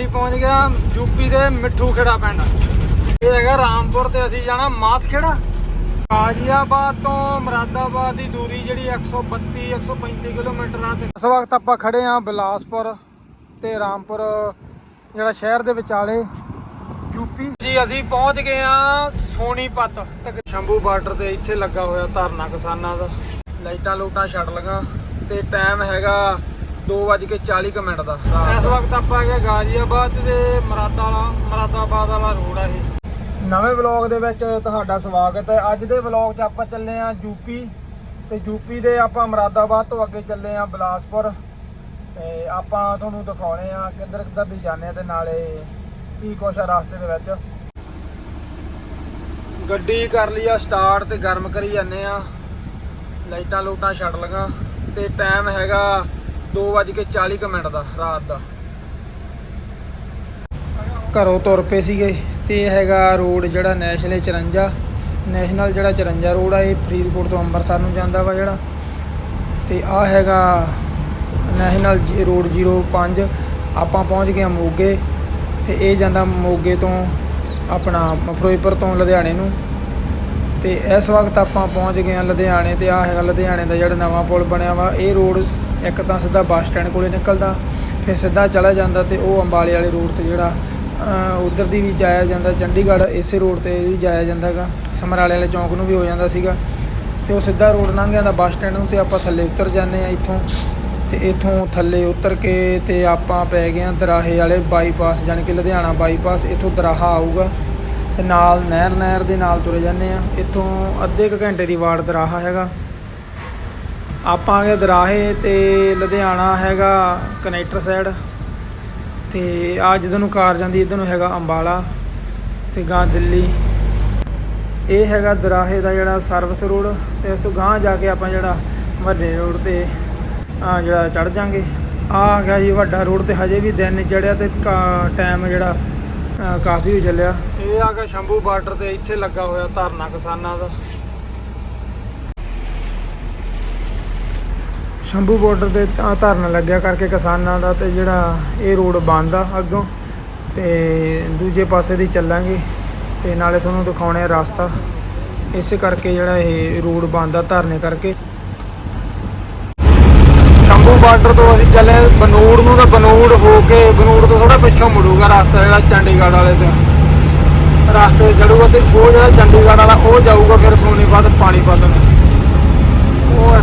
ਅਸੀਂ ਪਹੁੰਚ ਗਿਆ ਯੂਪੀ ਦੇ ਮਿੱਠੂ ਖੇੜਾ ਪਿੰਡ। ਇਹ ਹੈਗਾ ਰਾਮਪੁਰ ਤੇ ਅਸੀਂ ਜਾਣਾ ਮਾਤ ਗਾਜ਼ੀਆਬਾਦ ਤੋਂ ਮੁਰਾਦਾਬਾਦ ਦੀ ਦੂਰੀ ਜਿਹੜੀ 132 135 ਕਿਲੋਮੀਟਰ ਆ ਤੇ ਇਸ ਵਕਤ ਆਪਾਂ ਖੜੇ ਆ ਬਿਲਾਸਪੁਰ ਤੇ ਰਾਮਪੁਰ, ਜਿਹੜਾ ਸ਼ਹਿਰ ਦੇ ਵਿਚਾਲੇ ਯੂਪੀ। ਜੀ, ਅਸੀਂ ਪਹੁੰਚ ਗਏ ਆ ਸੋਨੀਪਤ ਤੱਕ। ਸ਼ੰਭੂ ਬਾਰਡਰ ਤੇ ਇੱਥੇ ਲੱਗਾ ਹੋਇਆ ਧਰਨਾ ਕਿਸਾਨਾਂ ਦਾ। ਲਾਈਟਾਂ ਲੂਟਾਂ ਛੱਡ ਲਗਾ ਤੇ ਟਾਈਮ ਹੈਗਾ 2:40 ਕੁ ਮਿੰਟ ਦਾ। ਇਸ ਵਕਤ ਆਪਾਂ ਹੈਗੇ ਗਾਜ਼ੀਆਬਾਦ ਦੇ ਮਰਾਦਾ ਵਾਲਾ ਮਰਾਦਾਬਾਦ ਵਾਲਾ ਰੋਡ ਆ ਇਹ। ਨਵੇਂ ਵਲੌਗ ਦੇ ਵਿੱਚ ਤੁਹਾਡਾ ਸਵਾਗਤ ਹੈ। ਅੱਜ ਦੇ ਵਲੌਗ 'ਚ ਆਪਾਂ ਚੱਲੇ ਆ ਯੂਪੀ ਤੇ ਯੂਪੀ ਦੇ ਆਪਾਂ ਮਰਾਦਾਬਾਦ ਤੋਂ ਅੱਗੇ ਚੱਲੇ ਆ ਬਿਲਾਸਪੁਰ। ਤੇ ਆਪਾਂ ਤੁਹਾਨੂੰ ਦਿਖਾਉਣੇ ਆ ਕਿੱਧਰ ਕਿੱਧਰ ਦੀ ਜਾਂਦੇ ਆ ਤੇ ਨਾਲੇ ਕੀ ਕੁਛ ਆ ਰਸਤੇ ਦੇ ਵਿੱਚ। ਗੱਡੀ ਕਰ ਲਈ ਆ ਸਟਾਰਟ ਤੇ ਗਰਮ ਕਰੀ ਜਾਂਦੇ ਆ ਲਾਈਟਾਂ ਲੂਟਾਂ ਛੱਡ ਲਗਾ ਤੇ ਟਾਈਮ ਹੈਗਾ 2:40 ਕੁ ਮਿੰਟ ਦਾ, ਰਾਤ ਦਾ। ਘਰੋਂ ਤੁਰ ਪਏ ਸੀਗੇ ਤੇ ਇਹ ਹੈਗਾ ਰੋਡ ਜਿਹੜਾ ਨੈਸ਼ਨਲ 54 ਨੈਸ਼ਨਲ ਜਿਹੜਾ 54 ਰੋਡ ਆ, ਇਹ ਫਰੀਦਕੋਟ ਤੋਂ ਅੰਮ੍ਰਿਤਸਰ ਨੂੰ ਜਾਂਦਾ ਵਾ ਜਿਹੜਾ। ਤੇ ਆ ਹੈਗਾ ਨੈਸ਼ਨਲ ਜੀ- ਰੋਡ 05 ਆਪਾਂ ਪਹੁੰਚ ਗਏ ਆ ਮੋਗੇ। ਤੇ ਇਹ ਜਾਂਦਾ ਮੋਗੇ ਤੋਂ ਆਪਣਾ ਫਿਰੋਜ਼ਪੁਰ ਤੋਂ ਲੁਧਿਆਣੇ ਨੂੰ। ਤੇ ਇਸ ਵਕਤ ਆਪਾਂ ਪਹੁੰਚ ਗਏ ਆ ਲੁਧਿਆਣੇ ਤੇ ਆ ਹੈਗਾ ਲੁਧਿਆਣੇ ਦਾ ਜਿਹੜਾ ਨਵਾਂ ਪੁਲ ਬਣਿਆ ਵਾ, ਇਹ ਰੋਡ ਇੱਕ ਤਾਂ ਸਿੱਧਾ ਬੱਸ ਸਟੈਂਡ ਕੋਲੇ ਨਿਕਲਦਾ, ਫਿਰ ਸਿੱਧਾ ਚਲਾ ਜਾਂਦਾ ਅਤੇ ਉਹ ਅੰਬਾਲੇ ਵਾਲੇ ਰੋਡ ਤੇ ਜਿਹੜਾ ਉੱਧਰ ਦੀ ਵੀ ਜਾਇਆ ਜਾਂਦਾ, ਚੰਡੀਗੜ੍ਹ ਇਸੇ ਰੋਡ ਤੇ ਵੀ ਜਾਇਆ ਜਾਂਦਾ ਜਾਂਦਾਗਾ, ਸਮਰਾਲੇ ਵਾਲੇ ਚੌਂਕ ਨੂੰ ਵੀ ਹੋ ਜਾਂਦਾ ਸੀਗਾ। ਅਤੇ ਉਹ ਸਿੱਧਾ ਰੋਡ ਲੰਘ ਜਾਂਦਾ ਬੱਸ ਸਟੈਂਡ ਨੂੰ ਤੇ ਆਪਾਂ ਥੱਲੇ ਉਤਰ ਜਾਂਦੇ ਆ ਇੱਥੋਂ ਅਤੇ ਇੱਥੋਂ ਥੱਲੇ ਉਤਰ ਕੇ ਅਤੇ ਆਪਾਂ ਪੈ ਗਏ ਹਾਂ ਦਰਾਹੇ ਵਾਲੇ ਬਾਈਪਾਸ ਜਾਣੀ ਕਿ ਲੁਧਿਆਣਾ ਬਾਈਪਾਸ, ਇੱਥੋਂ ਦਰਾਹਾ ਆਊਗਾ। ਅਤੇ ਨਾਲ ਨਹਿਰ ਨਹਿਰ ਦੇ ਨਾਲ ਤੁਰੇ ਜਾਂਦੇ ਆ ਇੱਥੋਂ ਅੱਧੇ ਕੁ ਘੰਟੇ ਦੀ ਵਾਰ ਦਰਾਹਾ ਹੈਗਾ। ਆਪਾਂ ਆ ਗਏ ਦਰਾਹੇ ਤੇ ਲੁਧਿਆਣਾ ਹੈਗਾ ਕਨੈਕਟਰ ਸਾਈਡ। ਤੇ ਆ ਜਿੱਧਰ ਨੂੰ ਕਾਰ ਜਾਂਦੀ, ਇੱਧਰ ਨੂੰ ਹੈਗਾ ਅੰਬਾਲਾ ਤੇ ਗਾਂ ਦਿੱਲੀ। ਇਹ ਹੈਗਾ ਦਰਾਹੇ ਦਾ ਜਿਹੜਾ ਸਰਵਿਸ ਰੋਡ ਤੇ ਉਸ ਤੋਂ ਗਾਂ ਜਾ ਕੇ ਆਪਾਂ ਜਿਹੜਾ ਵੱਡੇ ਰੋਡ ਤੇ ਆ ਜਿਹੜਾ ਚੜ ਜਾਾਂਗੇ। ਆ ਗਿਆ ਜੀ ਵੱਡਾ ਰੋਡ ਤੇ ਹਜੇ ਵੀ ਦਿਨ ਨਹੀਂ ਚੜਿਆ ਤੇ ਟਾਈਮ ਜਿਹੜਾ ਕਾਫੀ ਹੋ ਚੱਲਿਆ। ਇਹ ਆ ਗਿਆ ਸ਼ੰਭੂ ਬਾਰਡਰ ਤੇ ਇੱਥੇ ਲੱਗਾ ਹੋਇਆ ਧਰਨਾ ਕਿਸਾਨਾਂ ਦਾ। ਸ਼ੰਭੂ ਬਾਰਡਰ ਤੇ ਧਰਨਾ ਲੱਗਿਆ ਕਰਕੇ ਕਿਸਾਨਾਂ ਦਾ ਤੇ ਜਿਹੜਾ ਇਹ ਰੋਡ ਬੰਦ ਆ ਅੱਗੋਂ ਤੇ ਦੂਜੇ ਪਾਸੇ ਦੀ ਚੱਲਾਂਗੇ ਤੇ ਨਾਲੇ ਤੁਹਾਨੂੰ ਦਿਖਾਉਣੇ ਆ ਰਸਤਾ। ਇਸੇ ਕਰਕੇ ਜਿਹੜਾ ਇਹ ਰੋਡ ਬੰਦ ਆ ਧਰਨੇ ਕਰਕੇ। ਸ਼ੰਭੂ ਬਾਰਡਰ ਤੋਂ ਅਸੀਂ ਚੱਲੇ ਬਨੂੜ ਨੂੰ, ਤਾਂ ਬਨੂੜ ਹੋ ਕੇ ਬਨੂੜ ਤੋਂ ਥੋੜਾ ਪਿੱਛੋਂ ਮੁੜੂਗਾ ਰਸਤਾ ਜਿਹੜਾ ਚੰਡੀਗੜ੍ਹ ਵਾਲੇ ਤੇ। ਰਸਤੇ ਚੜੂਗਾ ਤੇ ਉਹ ਜਿਹੜਾ ਚੰਡੀਗੜ੍ਹ ਵਾਲਾ ਉਹ ਜਾਊਗਾ ਫਿਰ ਸੋਨੀਪਤ, ਪਾਣੀਪਤ ਨੂੰ ਉਹ ਹੈ।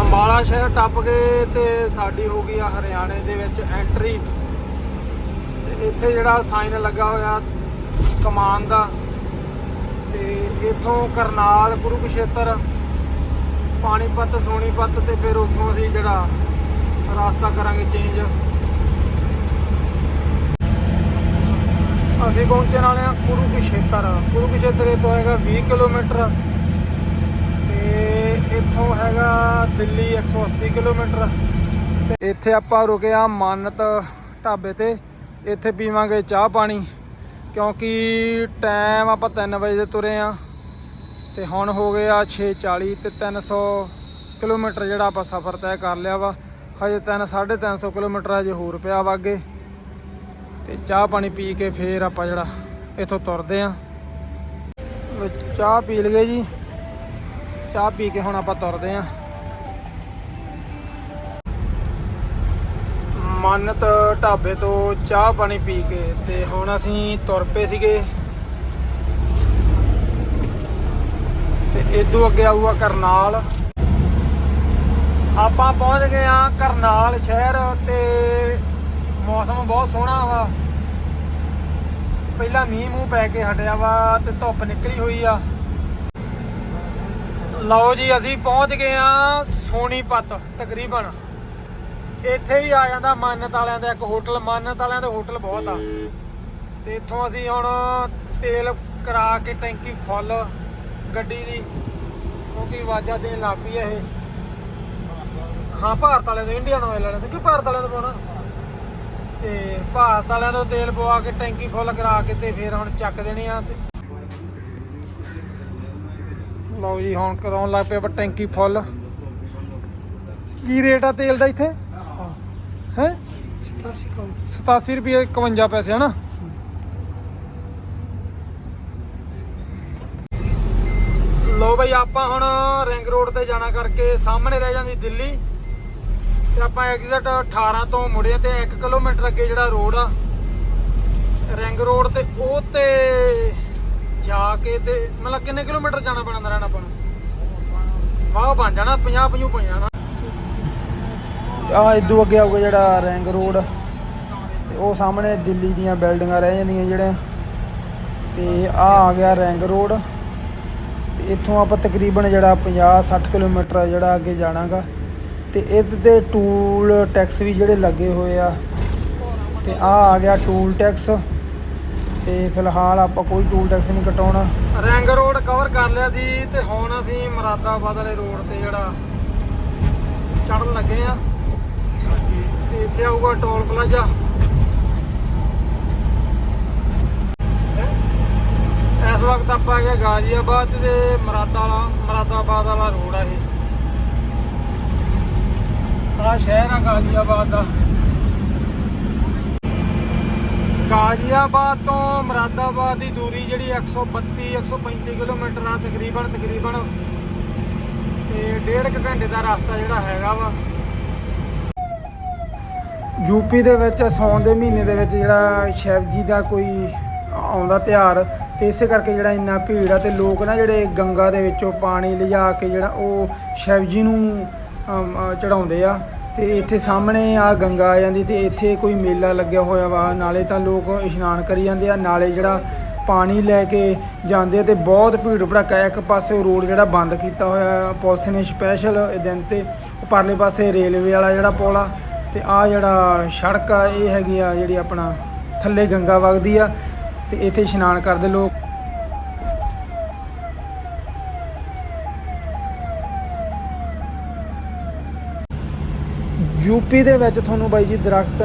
ਅੰਬਾਲਾ ਸ਼ਹਿਰ ਟੱਪ ਗਏ ਤੇ ਸਾਡੀ ਹੋ ਗਈ ਆ ਹਰਿਆਣੇ ਦੇ ਵਿੱਚ ਐਂਟਰੀ ਤੇ ਇੱਥੇ ਜਿਹੜਾ ਸਾਈਨ ਲੱਗਾ ਹੋਇਆ ਕਮਾਨ ਦਾ, ਤੇ ਇੱਥੋਂ ਕਰਨਾਲ ਕੁਰੂਕਸ਼ੇਤਰ, ਪਾਣੀਪਤ, ਸੋਨੀਪਤ ਤੇ ਫਿਰ ਉੱਥੋਂ ਅਸੀਂ ਜਿਹੜਾ ਰਸਤਾ ਕਰਾਂਗੇ ਚੇਂਜ ਅਸੀਂ ਪਹੁੰਚਣ ਵਾਲੇ ਹਾਂ ਕੁਰੂਕਸ਼ੇਤਰ। ਕੁਰੂਕਸ਼ੇਤਰ ਇਹ ਤੋਂ ਹੈਗਾ 20 ਕਿਲੋਮੀਟਰ। ਤੇ ਇੱਥੋਂ ਹੈਗਾ ਦਿੱਲੀ 180 ਕਿਲੋਮੀਟਰ। ਤੇ ਇੱਥੇ ਆਪਾਂ ਰੁਕੇ ਆ ਮਾਨਤ ਢਾਬੇ ਤੇ। ਇੱਥੇ ਪੀਵਾਂਗੇ ਚਾਹ ਪਾਣੀ, ਕਿਉਂਕਿ ਟਾਈਮ ਆਪਾਂ 3 ਵਜੇ ਦੇ ਤੁਰੇ ਆ ਤੇ ਹੁਣ ਹੋ ਗਏ ਆ 6:40 ਤੇ 300 ਕਿਲੋਮੀਟਰ ਜਿਹੜਾ ਆਪਾਂ ਸਫ਼ਰ ਤੈਅ ਕਰ ਲਿਆ ਵਾ। ਹਜੇ 3 350 ਕਿਲੋਮੀਟਰ ਹਜੇ ਹੋਰ ਪਿਆ ਵਾ ਅੱਗੇ। ਤੇ ਚਾਹ ਪਾਣੀ ਪੀ ਕੇ ਫੇਰ ਆਪਾਂ ਜਿਹੜਾ ਇੱਥੋਂ ਤੁਰਦੇ ਆ ਚਾਹ ਪੀ ਲਗੇ ਜੀ। ਚਾਹ ਪੀ ਕੇ ਹੁਣ ਆਪਾਂ ਤੁਰਦੇ ਆ। ਮੰਨਤ ਢਾਬੇ ਤੋਂ ਚਾਹ ਪਾਣੀ ਪੀ ਕੇ ਤੇ ਹੁਣ ਅਸੀਂ ਤੁਰ ਪਏ ਸੀਗੇ। ਤੇ ਇਦੋਂ ਅੱਗੇ ਆਊਗਾ ਕਰਨਾਲ। ਆਪਾਂ ਪਹੁੰਚ ਗਏ ਆ ਕਰਨਾਲ ਸ਼ਹਿਰ ਤੇ ਮੌਸਮ ਬਹੁਤ ਸੋਹਣਾ ਵਾ। ਪਹਿਲਾਂ ਮੀਂਹ ਮੂੰਹ ਪੈ ਕੇ ਹਟਿਆ ਵਾ ਤੇ ਧੁੱਪ ਨਿਕਲੀ ਹੋਈ ਆ। ਲਓ ਜੀ, ਅਸੀਂ ਪਹੁੰਚ ਗਏ ਆ ਸੋਨੀਪਤ, ਤਕਰੀਬਨ। ਇੱਥੇ ਹੀ ਆ ਜਾਂਦਾ ਮਾਨਤ ਵਾਲਿਆਂ ਦਾ ਇੱਕ ਹੋਟਲ। ਮਾਨਤ ਵਾਲਿਆਂ ਦੇ ਹੋਟਲ ਬਹੁਤ ਆ। ਤੇ ਇੱਥੋਂ ਅਸੀਂ ਹੁਣ ਤੇਲ ਕਰਾ ਕੇ ਟੈਂਕੀ ਫੁੱਲ ਗੱਡੀ ਦੀ, ਕਿਉਂਕਿ ਆਵਾਜ਼ਾਂ ਦੇਣ ਲੱਗ ਪਈ ਆ ਇਹ। ਹਾਂ, ਭਾਰਤ ਵਾਲਿਆਂ ਤੋਂ ਇੰਡੀਅਨ ਆਇਲ ਵਾਲਿਆਂ ਤੋਂ। ਕਿ ਭਾਰਤ ਵਾਲਿਆਂ ਤੋਂ ਪਾਉਣਾ? ਤੇ ਭਾਰਤ ਵਾਲਿਆਂ ਤੋਂ ਤੇਲ ਪਵਾ ਕੇ ਟੈਂਕੀ ਫੁੱਲ ਕਰਾ ਕੇ ਤੇ ਫਿਰ ਹੁਣ ਚੱਕ ਦੇਣੇ ਆ। ਲਓ ਜੀ ਹੁਣ ਕਰਾਉਣ ਲੱਗ ਪਏ ਆਪਾਂ ਟੈਂਕੀ ਫੁੱਲ। ਕੀ ਰੇਟ ਆ ਤੇਲ ਦਾ ਇੱਥੇ? ਹੈ? ਸਤਾਸੀ ਕੌਣ 87 ਰੁਪਏ 51 ਪੈਸੇ ਹਨਾ? ਲੋ ਬਈ ਆਪਾਂ ਹੁਣ ਰਿੰਗ ਰੋਡ ਤੇ ਜਾਣਾ ਕਰਕੇ ਸਾਹਮਣੇ ਰਹਿ ਜਾਂਦੀ ਦਿੱਲੀ। ਤੇ ਆਪਾਂ ਐਗਜ਼ਿਟ 18 ਤੋਂ ਮੁੜੇ ਤੇ 1 ਕਿਲੋਮੀਟਰ ਅੱਗੇ ਜਿਹੜਾ ਰੋਡ ਆ ਰਿੰਗ ਰੋਡ ਤੇ ਉਹ ਤੇ ਜਾ ਕੇ ਤੇ ਮਤਲਬ ਕਿੰਨੇ ਕਿਲੋਮੀਟਰ ਜਾਣਾ ਪੈਣਾ ਰਹਿਣਾ ਆਪਾਂ ਨੂੰ? ਵਾਹ ਬਣ ਜਾਣਾ 50 50 ਪੈ ਜਾਣਾ। ਆ ਇਦੋਂ ਅੱਗੇ ਆਊਗਾ ਜਿਹੜਾ ਰਿੰਗ ਰੋਡ। ਤੇ ਉਹ ਸਾਹਮਣੇ ਦਿੱਲੀ ਦੀਆਂ ਬਿਲਡਿੰਗਾਂ ਰਹਿ ਜਾਂਦੀਆਂ ਜਿਹੜੇ ਤੇ ਆ ਆ ਗਿਆ ਰੈਂਗ ਰੋਡ। ਇੱਥੋਂ ਆਪਾਂ ਤਕਰੀਬਨ ਜਿਹੜਾ 50 60 ਕਿਲੋਮੀਟਰ ਜਿਹੜਾ ਅੱਗੇ ਜਾਣਾਗਾ। ਤੇ ਇਹਦੇ ਤੇ ਟੂਲ ਟੈਕਸ ਵੀ ਜਿਹੜੇ ਲੱਗੇ ਹੋਏ ਆ। ਤੇ ਆ ਆ ਗਿਆ ਟੂਲ ਟੈਕਸ। ਤੇ ਫਿਲਹਾਲ ਆਪਾਂ ਕੋਈ ਟੂਲ ਟੈਕਸ ਨਹੀਂ ਕਟਾਉਣਾ। ਰਿੰਗ ਰੋਡ ਕਵਰ ਕਰ ਲਿਆ ਸੀ ਤੇ ਹੁਣ ਅਸੀਂ ਮਰਾਦਾਬਾਦ ਵਾਲੇ ਰੋਡ ਤੇ ਜਿਹੜਾ ਚੜਨ ਲੱਗੇ ਆ। ਤੇ ਇੱਥੇ ਆਊਗਾ ਟੋਲ ਪਲਾਜ਼ਾ। ਇਸ ਵਕਤ ਆਪਾਂ ਆ ਗਾਜ਼ੀਆਬਾਦ ਤੇ ਮਰਾਦਾ ਵਾਲਾ, ਮਰਾਦਾਬਾਦ ਵਾਲਾ ਰੋਡ ਆ ਇਹ। ਆ ਸ਼ਹਿਰ ਆ ਗਾਜ਼ੀਆਬਾਦ ਦਾ। ਗਾਜ਼ੀਆਬਾਦ ਤੋਂ ਮਰਾਦਾਬਾਦ ਦੀ ਦੂਰੀ ਜਿਹੜੀ 132 135 ਕਿਲੋਮੀਟਰ ਆ, ਤਕਰੀਬਨ ਤਕਰੀਬਨ ਤੇ ਡੇਢ ਕੁ ਘੰਟੇ ਦਾ ਰਸਤਾ ਜਿਹੜਾ ਹੈਗਾ ਵਾ। ਯੂਪੀ ਦੇ ਵਿੱਚ ਸੌਣ ਦੇ ਮਹੀਨੇ ਦੇ ਵਿੱਚ ਜਿਹੜਾ ਸ਼ਿਵ ਜੀ ਦਾ ਕੋਈ ਆਉਂਦਾ ਤਿਉਹਾਰ ਤੇ ਇਸੇ ਕਰਕੇ ਜਿਹੜਾ ਇੰਨਾ ਭੀੜ ਆ ਤੇ ਲੋਕ ਨਾ ਜਿਹੜੇ ਗੰਗਾ ਦੇ ਵਿੱਚੋਂ ਪਾਣੀ ਲਿਜਾ ਕੇ ਜਿਹੜਾ ਉਹ ਸ਼ਿਵ ਜੀ ਨੂੰ ਚੜਾਉਂਦੇ ਆ। ਤੇ ਇੱਥੇ ਸਾਹਮਣੇ ਆ ਗੰਗਾ ਆ ਜਾਂਦੀ ਤੇ ਇੱਥੇ ਕੋਈ ਮੇਲਾ ਲੱਗਿਆ ਹੋਇਆ ਵਾ। ਨਾਲੇ ਤਾਂ ਲੋਕ ਇਸ਼ਨਾਨ ਕਰੀ ਜਾਂਦੇ ਆ। ਨਾਲੇ ਜਿਹੜਾ ਪਾਣੀ ਲੈ ਕੇ ਜਾਂਦੇ ਆ ਤੇ ਬਹੁਤ ਭੀੜ ਭੜੱਕਾ ਹੈ। ਇੱਕ ਪਾਸੇ ਰੋਡ ਜਿਹੜਾ ਬੰਦ ਕੀਤਾ ਹੋਇਆ ਪੁਲਿਸ ਨੇ ਸਪੈਸ਼ਲ ਇਹ ਦਿਨ ਤੇ ਪਰਲੇ ਪਾਸੇ ਰੇਲਵੇ ਵਾਲਾ ਜਿਹੜਾ ਪੁਲ ਆ ਤੇ ਆ ਜਿਹੜਾ ਸੜਕ ਆ, ਇਹ ਹੈਗੀ ਆ ਜਿਹੜੀ ਆਪਣਾ ਥੱਲੇ ਗੰਗਾ ਵਗਦੀ ਆ ਤੇ ਇੱਥੇ ਇਸ਼ਨਾਨ ਕਰਦੇ ਲੋਕ। ਯੂਪੀ ਦੇ ਵਿੱਚ ਤੁਹਾਨੂੰ ਬਾਈ ਜੀ ਦਰਖਤ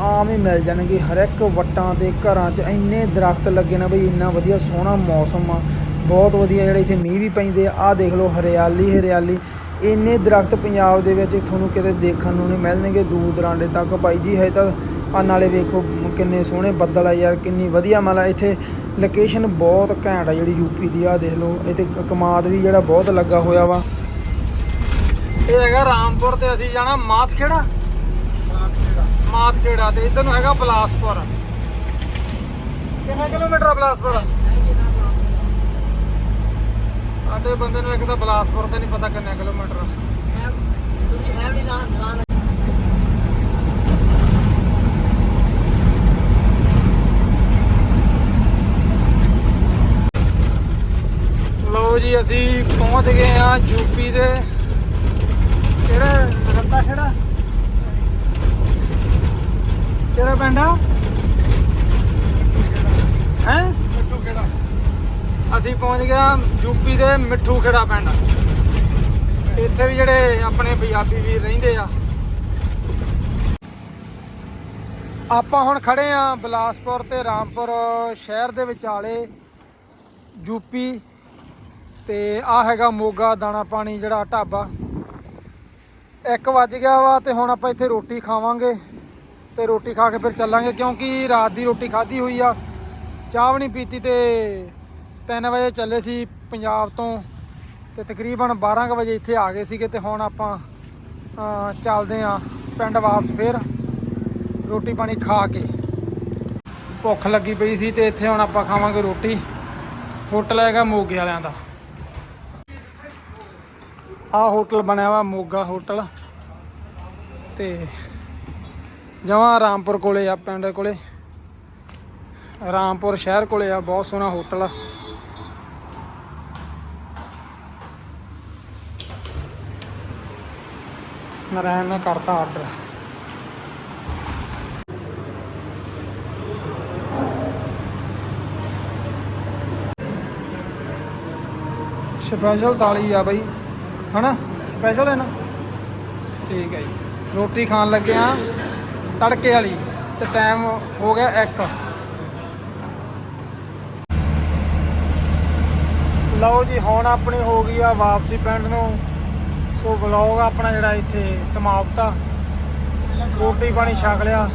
ਆਮ ਹੀ ਮਿਲ ਜਾਣਗੇ। ਹਰ ਇੱਕ ਵੱਟਾਂ ਤੇ ਘਰਾਂ 'ਚ ਇੰਨੇ ਦਰਖਤ ਲੱਗੇ ਨੇ ਬਈ, ਇੰਨਾ ਵਧੀਆ ਸੋਹਣਾ ਮੌਸਮ ਆ। ਬਹੁਤ ਵਧੀਆ ਜਿਹੜੇ ਇੱਥੇ ਮੀਂਹ ਵੀ ਪੈਂਦੇ ਆ। ਆਹ ਦੇਖ ਲਓ, ਹਰਿਆਲੀ ਹਰਿਆਲੀ। ਇੰਨੇ ਦਰਖਤ ਪੰਜਾਬ ਦੇ ਵਿੱਚ ਤੁਹਾਨੂੰ ਕਿਤੇ ਦੇਖਣ ਨੂੰ ਨਹੀਂ ਮਿਲਣਗੇ ਦੂਰ ਦਰਾਂਡੇ ਤੱਕ। ਬਾਈ ਜੀ, ਹਜੇ ਤਾਂ ਆ ਨਾਲੇ ਵੇਖੋ ਕਿੰਨੇ ਸੋਹਣੇ ਬੱਦਲ ਆ ਯਾਰ, ਕਿੰਨੀ ਵਧੀਆ ਮਤਲਬ ਇੱਥੇ ਲੋਕੇਸ਼ਨ ਬਹੁਤ ਘੈਂਟ ਆ ਜਿਹੜੀ ਯੂਪੀ ਦੀ ਆ ਦੇਖ ਲਓ। ਇੱਥੇ ਕਮਾਦ ਵੀ ਜਿਹੜਾ ਬਹੁਤ ਲੱਗਾ ਹੋਇਆ ਵਾ। ਇਹ ਹੈਗਾ ਰਾਮਪੁਰ ਤੇ ਅਸੀਂ ਜਾਣਾ ਮਾਤਖੇੜਾ ਮਾਤਖੇੜਾ ਤੇ ਇਧਰ ਨੂੰ ਹੈਗਾ ਬਲਾਸਪੁਰ। ਕਿੰਨਾ ਕਿਲੋਮੀਟਰ ਆ ਬਲਾਸਪੁਰ? ਸਾਡੇ ਬੰਦੇ ਨੂੰ ਇੱਕ ਤਾਂ ਬਲਾਸਪੁਰ ਤੇ ਨਹੀਂ ਪਤਾ ਕਿੰਨਾ ਕਿਲੋਮੀਟਰ ਆ। ਲਓ ਜੀ ਅਸੀਂ ਪਹੁੰਚ ਗਏ ਆ ਯੂਪੀ ਦੇ। ਕਿਹੜਾ ਕਿਹੜਾ ਪਿੰਡ ਆ? ਹੈ? ਮਿੱਠੂ ਖੇੜਾ। ਅਸੀਂ ਪਹੁੰਚ ਗਿਆ ਯੂਪੀ ਦੇ ਮਿੱਠੂ ਖੇੜਾ ਪਿੰਡ। ਇੱਥੇ ਵੀ ਜਿਹੜੇ ਆਪਣੇ ਪੰਜਾਬੀ ਵੀਰ ਰਹਿੰਦੇ ਆ। ਆਪਾਂ ਹੁਣ ਖੜੇ ਆ ਬਲਾਸਪੁਰ ਤੇ ਰਾਮਪੁਰ ਸ਼ਹਿਰ ਦੇ ਵਿਚਾਲੇ ਯੂਪੀ ਤੇ ਆ ਹੈਗਾ ਮੋਗਾ ਦਾਣਾ ਪਾਣੀ ਜਿਹੜਾ ਢਾਬਾ। 1 ਵੱਜ ਗਿਆ ਵਾ ਤੇ ਹੁਣ ਆਪਾਂ ਇੱਥੇ ਰੋਟੀ ਖਾਵਾਂਗੇ ਤੇ ਰੋਟੀ ਖਾ ਕੇ ਫਿਰ ਚੱਲਾਂਗੇ ਕਿਉਂਕਿ ਰਾਤ ਦੀ ਰੋਟੀ ਖਾਧੀ ਹੋਈ ਆ। ਚਾਹ ਵੀ ਨਹੀਂ ਪੀਤੀ ਤੇ 3 ਵਜੇ ਚੱਲੇ ਸੀ ਪੰਜਾਬ ਤੋਂ ਤੇ ਤਕਰੀਬਨ 12 ਕੁ ਵਜੇ ਇੱਥੇ ਆ ਗਏ ਸੀਗੇ ਤੇ ਹੁਣ ਆਪਾਂ ਚੱਲਦੇ ਆ ਪਿੰਡ ਵਾਪਸ ਫਿਰ ਰੋਟੀ ਪਾਣੀ ਖਾ ਕੇ। ਭੁੱਖ ਲੱਗੀ ਪਈ ਸੀ ਤੇ ਇੱਥੇ ਹੁਣ ਆਪਾਂ ਖਾਵਾਂਗੇ ਰੋਟੀ। ਹੋਟਲ ਹੈਗਾ ਮੋਗੇ ਵਾਲਿਆਂ ਦਾ। ਆਹ ਹੋਟਲ ਬਣਿਆ ਵਾ ਮੋਗਾ ਹੋਟਲ। ਤੇ ਜਮਾਂ ਰਾਮਪੁਰ ਕੋਲੇ ਆ ਪਿੰਡ ਕੋਲੇ। ਰਾਮਪੁਰ ਸ਼ਹਿਰ ਕੋਲੇ ਆ, ਬਹੁਤ ਸੋਹਣਾ ਹੋਟਲ ਆ। ਨਰਾਇਣ ਨੇ ਕਰਤਾ ਆਰਡਰ ਸਪੈਸ਼ਲ ਤਾਲੀ ਆ ਬਈ। ਹਨਾ? ਸਪੈਸ਼ਲ ਹੈ ਨਾ? ਠੀਕ ਹੈ ਜੀ। ਰੋਟੀ ਖਾਣ ਲੱਗੇ ਆ ਤੜਕੇ ਵਾਲੀ, ਤੇ ਟਾਈਮ ਹੋ ਗਿਆ 1 ਲਓ ਜੀ, ਹੁਣ ਆਪਣੀ ਹੋ ਗਈ ਆ ਵਾਪਸੀ ਪਿੰਡ ਨੂੰ। ਸੋ ਵਲੌਗ ਆਪਣਾ ਜਿਹੜਾ ਇੱਥੇ ਸਮਾਪਤ ਆ। ਰੋਟੀ ਪਾਣੀ ਛਕ ਲਿਆ।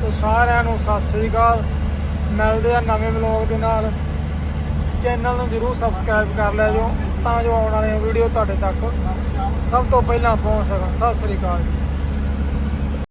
ਸੋ ਸਾਰਿਆਂ ਨੂੰ ਸਤਿ ਸ੍ਰੀ ਅਕਾਲ। ਮਿਲਦੇ ਆ ਨਵੇਂ ਵਲੌਗ ਦੇ ਨਾਲ। ਚੈਨਲ ਨੂੰ ਜਰੂਰ ਸਬਸਕ੍ਰਾਈਬ ਕਰ ਲਿਆ ਜੋ। ਤਾਂ ਜੋ ਆਉਣ ਵਾਲੀਆਂ ਵੀਡੀਓ ਤੁਹਾਡੇ ਤੱਕ। ਸਭ ਤੋਂ ਪਹਿਲਾਂ ਪਹੁੰਚ ਸਕਣ ਸਤਿ ਸ੍ਰੀ ਅਕਾਲ ਜੀ।